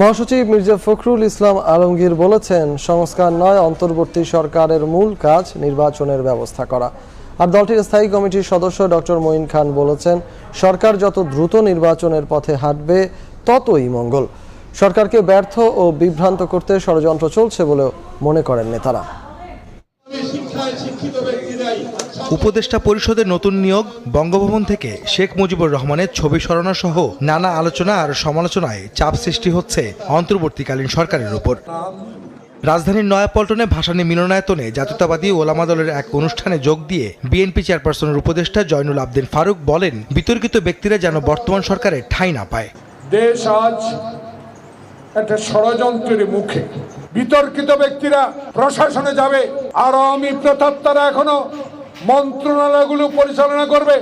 মহাসচিব মির্জা ফখরুল ইসলাম আলমগীর বলেছেন, সংস্কার নয়, অন্তর্বর্তী সরকারের মূল কাজ নির্বাচনের ব্যবস্থা করা। আর দলটির স্থায়ী কমিটির সদস্য ডক্টর মঈন খান বলেছেন, সরকার যত দ্রুত নির্বাচনের পথে হাঁটবে, ততই মঙ্গল। সরকারকে ব্যর্থ ও বিভ্রান্ত করতে ষড়যন্ত্র চলছে বলেও মনে করেন নেতারা। উপদেষ্টা পরিষদের নতুন নিয়োগ বঙ্গভবন থেকে শেখ মুজিবুর রহমানের ছবি সরানো সহ নানা আলোচনা আর সমালোচনায় চাপ সৃষ্টি হচ্ছে অন্তর্বর্তীকালীন সরকারের উপর। রাজধানীর নয়াপল্টনে ভাসানী মিলনায়তনে জাতীয়তাবাদী ওলামা দলের এক অনুষ্ঠানে যোগ দিয়ে বিএনপি চেয়ারপারসনের উপদেষ্টা জয়নুল আবদিন ফারুক বলেন, বিতর্কিত ব্যক্তিরা যেন বর্তমান সরকারে ঠাঁই না পায়। দেশ আজ একটা ষড়যন্ত্রের মুখে। বিতর্কিত ব্যক্তিরা প্রশাসনে যাবে। আর আওয়ামী প্রতাপ্তারা এখনও মন্ত্রণালয়গুলো পরিচালনা করবে।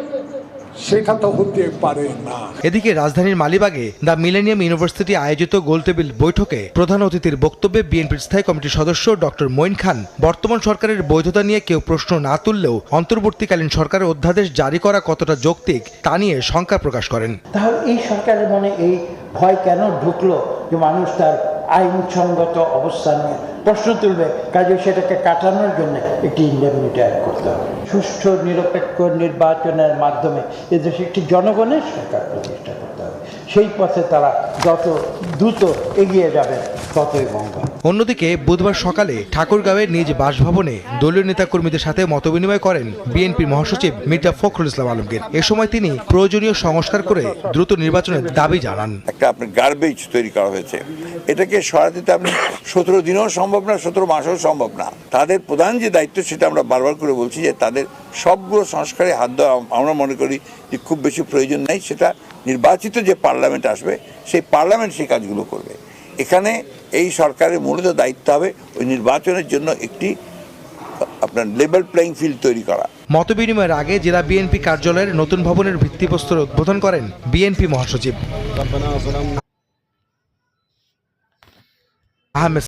সেটা তো হতে পারে না। এদিকে রাজধানীর মালিবাগে দ্য মিলেনিয়াম ইউনিভার্সিটি আয়োজিত গোলটেবিল বৈঠকে প্রধান অতিথির বক্তব্যে বিএনপির স্থায়ী কমিটির সদস্য ডক্টর মঈন খান বর্তমান সরকারের বৈধতা নিয়ে কেউ প্রশ্ন না তুললেও অন্তর্বর্তীকালীন সরকারের অধ্যাদেশ জারি করা কতটা যৌক্তিক তা নিয়ে শঙ্কা প্রকাশ করেন। তাহলে এই সরকারের মনে এই ভয় কেন ঢুকলো যে মানুষ তার আইনসঙ্গত অবস্থান নিয়ে প্রশ্ন তুলবে। কাজে সেটাকে কাটানোর জন্য একটি ইন্ডেমনিটি আইন করতে হবে। সুষ্ঠ, নিরপেক্ষ নির্বাচনের মাধ্যমে এদেশে একটি জনগণের সরকার প্রতিষ্ঠা করতে হবে। সেই পথে তারা যত দ্রুত এগিয়ে যাবে ততই মঙ্গল অন্যদিকে বুধবার সকালে ঠাকুরগাঁওয়ের নিজ বাসভবনে দলীয় নেতাকর্মীদের সাথে মতবিনিময় করেন বিএনপি মহাসচিব মির্জা ফখরুল ইসলাম আলমগীর। এ সময় তিনি প্রয়োজনীয় সংস্কার করে দ্রুত নির্বাচনের দাবি জানান। একটা আপনার গার্বেজ তৈরি করা হয়েছে। এটাকে সরাতে আপনি সতেরো দিনেও সম্ভব না সতেরো মাসেও সম্ভব না। তাদের প্রধান যে দায়িত্ব সেটা আমরা বারবার করে বলছি যে তাদের সবগুলো সংস্কারে হাত দেওয়া আমরা মনে করি যে খুব বেশি প্রয়োজন নেই। সেটা নির্বাচিত যে পার্লামেন্ট আসবে সেই পার্লামেন্ট সেই কাজগুলো করবে। এখানে এই সরকারের মূলত দায়িত্ব হবে ওই নির্বাচনের জন্য একটি আপনার লেবেল প্লেইং ফিল্ড তৈরি করা। মত বিনিময়ের আগে জেলা বিএনপি কার্যালয়ের নতুন ভবনের ভিত্তিপ্রস্তর উদ্বোধন করেন বিএনপি মহাসচিব। আহমেদ